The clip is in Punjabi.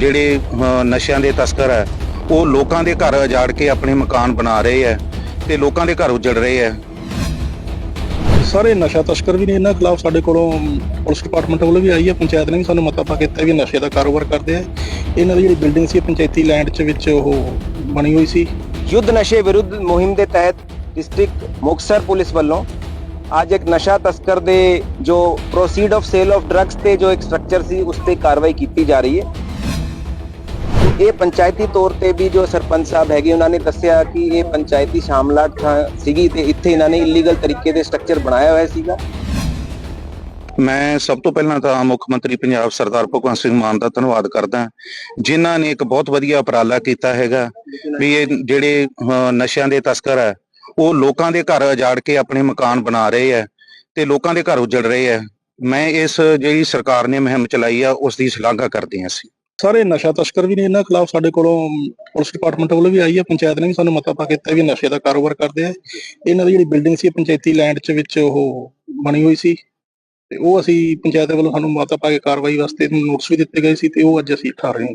ਜਿਹੜੇ ਨਸ਼ਿਆਂ ਦੇ ਤਸਕਰ ਹੈ ਉਹ ਲੋਕਾਂ ਦੇ ਘਰ ਉਜਾੜ ਕੇ ਆਪਣੇ ਮਕਾਨ ਬਣਾ ਰਹੇ ਹੈ ਤੇ ਲੋਕਾਂ ਦੇ ਘਰ ਉਜੜ ਰਹੇ ਹੈ। ਸਾਰੇ ਨਸ਼ਾ ਤਸਕਰ ਵੀ ਨੇ ਇਹਨਾਂ ਖਿਲਾਫ ਸਾਡੇ ਕੋਲੋਂ ਪੁਲਿਸ ਡਿਪਾਰਟਮੈਂਟ ਵੱਲੋਂ ਵੀ ਆਈ ਹੈ ਪੰਚਾਇਤ ਨੇ ਵੀ ਸਾਨੂੰ ਮਤਾ ਪਾ ਕੇ ਦਿੱਤਾ ਵੀ ਨਸ਼ੇ ਦਾ ਕਾਰੋਬਾਰ ਕਰਦੇ ਆ ਇਹਨਾਂ ਦੀ ਜਿਹੜੀ ਬਿਲਡਿੰਗ ਸੀ ਪੰਚਾਇਤੀ ਲੈਂਡ 'ਚ ਵਿੱਚ ਉਹ ਬਣੀ ਹੋਈ ਸੀ। ਯੁੱਧ ਨਸ਼ੇ ਵਿਰੁੱਧ ਮੁਹਿੰਮ ਦੇ ਤਹਿਤ ਡਿਸਟ੍ਰਿਕਟ ਮੁਕਤਸਰ ਪੁਲਿਸ ਵੱਲੋਂ ਅੱਜ ਇੱਕ ਨਸ਼ਾ ਤਸਕਰ ਦੇ ਜੋ proceed of sale of drugs ਤੇ ਜੋ ਇੱਕ ਸਟਰਕਚਰ ਸੀ ਉਸ ਤੇ ਕਾਰਵਾਈ ਕੀਤੀ ਜਾ ਰਹੀ ਹੈ। ਇਹ ਪੰਚਾਇਤੀ ਤੌਰ ਤੇ ਵੀ ਜੋ ਸਰਪੰਚ ਸਾਹਿਬ ਹੈਗੇ, ਉਹਨਾਂ ਨੇ ਦੱਸਿਆ ਕਿ ਇਹ ਪੰਚਾਇਤੀ ਸ਼ਾਮਲਾਟ ਥਾਂ ਸੀਗੀ ਤੇ ਇੱਥੇ ਇਹਨਾਂ ਨੇ ਇਲੀਗਲ ਤਰੀਕੇ ਦੇ ਸਟਰਕਚਰ ਬਣਾਇਆ ਹੋਇਆ ਸੀਗਾ। ਮੈਂ ਸਭ ਤੋਂ ਪਹਿਲਾਂ ਤਾਂ ਮੁੱਖ ਮੰਤਰੀ ਪੰਜਾਬ ਸਰਦਾਰ ਭਗਵੰਤ ਸਿੰਘ ਮਾਨ ਦਾ ਧੰਨਵਾਦ ਕਰਦਾ ਜਿਨ੍ਹਾਂ ਨੇ ਇੱਕ ਬਹੁਤ ਵਧੀਆ ਉਪਰਾਲਾ ਕੀਤਾ ਹੈਗਾ ਵੀ ਇਹ ਜਿਹੜੇ ਨਸ਼ਿਆਂ ਦੇ ਤਸਕਰ ਹੈ, ਉਹ ਲੋਕਾਂ ਦੇ ਘਰ ਉਜਾੜ ਕੇ ਆਪਣੇ ਮਕਾਨ ਬਣਾ ਰਹੇ ਹੈ ਤੇ ਲੋਕਾਂ ਦੇ ਘਰ ਉਜੜ ਰਹੇ ਹੈ। ਮੈਂ ਇਸ ਜਿਹੜੀ ਸਰਕਾਰ ਨੇ ਮੁਹਿੰਮ ਚਲਾਈ ਆ, ਉਸ ਦੀ ਸ਼ਲਾਘਾ ਕਰਦੇ ਹਾਂ ਅਸੀਂ। ਸਾਰੇ ਨਸ਼ਾ ਤਸਕਰ ਵੀ ਨੇ ਇਹਨਾਂ ਖਿਲਾਫ ਸਾਡੇ ਕੋਲੋਂ, ਪੁਲਿਸ ਡਿਪਾਰਟਮੈਂਟ ਵੱਲੋਂ ਵੀ ਆਈ ਹੈ, ਪੰਚਾਇਤ ਨੇ ਵੀ ਸਾਨੂੰ ਮਤਾ ਪਾ ਕੇ ਦਿੱਤਾ ਵੀ ਨਸ਼ੇ ਦਾ ਕਾਰੋਬਾਰ ਕਰਦੇ ਆ। ਇਹਨਾਂ ਦੀ ਜਿਹੜੀ ਬਿਲਡਿੰਗ ਸੀ, ਪੰਚਾਇਤੀ ਲੈਂਡ 'ਚ ਵਿੱਚ ਉਹ ਬਣੀ ਹੋਈ ਸੀ। ਤੇ ਉਹ ਅਸੀਂ ਪੰਚਾਇਤ ਵੱਲੋਂ ਸਾਨੂੰ ਮਤਾ ਪਾ ਕੇ ਕਾਰਵਾਈ ਵਾਸਤੇ ਨੋਟਿਸ ਵੀ ਦਿੱਤੇ ਗਏ ਸੀ ਤੇ ਉਹ ਅੱਜ ਅਸੀਂ ਠਾ ਰਹੇ ਹਾਂ।